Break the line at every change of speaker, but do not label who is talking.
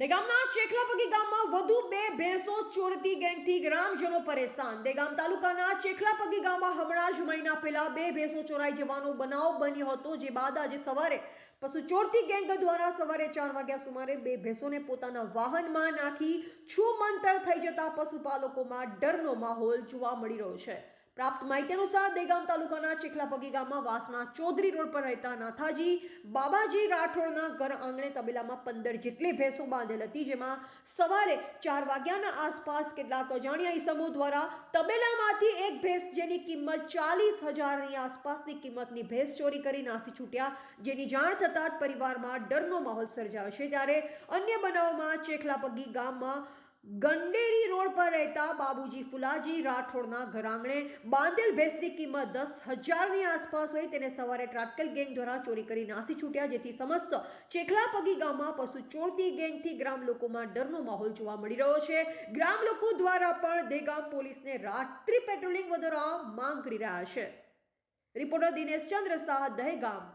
દેગામના ચેખલાપગી ગામમાં વધુ બે ભેંસો ચોરતી ગેંગથી ગ્રામજનો પરેશાન. દેગામ તાલુકાના ચેખલાપગી ગામમાં હમણાં જ મહિના પહેલા બે ભેંસો ચોરાઈ જવાનો બનાવ બન્યો હતો, જે બાદ આજે સવારે પશુ ચોરતી ગેંગ દ્વારા સવારે ચાર વાગ્યા સુમારે બે ભેંસોને પોતાના વાહનમાં નાખી છૂમંતર થઈ જતા પશુપાલકોમાં ડરનો માહોલ જોવા મળી રહ્યો છે. પ્રાપ્ત માહિતી અનુસાર દેગામ તાલુકાના ચીખલાપગી ગામમાં વાસના ચૌધરી રોડ પર રહેતા નાથાજી બાબાજી રાઠોડના ઘર આંગણે તબેલામાં પંદર જેટલી ભેંસો બાંધેલ હતી, જેમાં સવારે ચાર વાગ્યાના આસપાસ કેટલાક અજાણ્યા ઈસમો દ્વારા તબેલામાંથી એક ભેંસ જેની કિંમત ચાલીસ હજારની આસપાસની કિંમતની ભેંસ ચોરી કરી નાસી છૂટ્યા, જેની જાણ થતાં જ પરિવારમાં ડરનો માહોલ સર્જાયો છે. ત્યારે અન્ય બનાવમાં ચેખલાપગી ગામમાં ગંડેરી રોડ પર રહેતા બાબુજી ફુલાજી રાઠોડના ઘરાંગણે બાંધેલ ભેંસની કિંમત દસ હજારની આસપાસ હોય તેને સવારે ટ્રાટકલ ગેંગ દ્વારા ચોરી કરી નાસી છૂટ્યા, જેથી સમસ્ત ચેખલાપગી ગામમાં પશુ ચોરતી ગેંગથી ગ્રામ લોકોમાં ડરનો માહોલ જોવા મળી રહ્યો છે. ગ્રામ લોકો દ્વારા પણ દેગામ પોલીસને રાત્રિ પેટ્રોલિંગ વધારવા માંગ કરી રહ્યા છે. રિપોર્ટર દિનેશ ચંદ્ર શાહ, દહેગામ.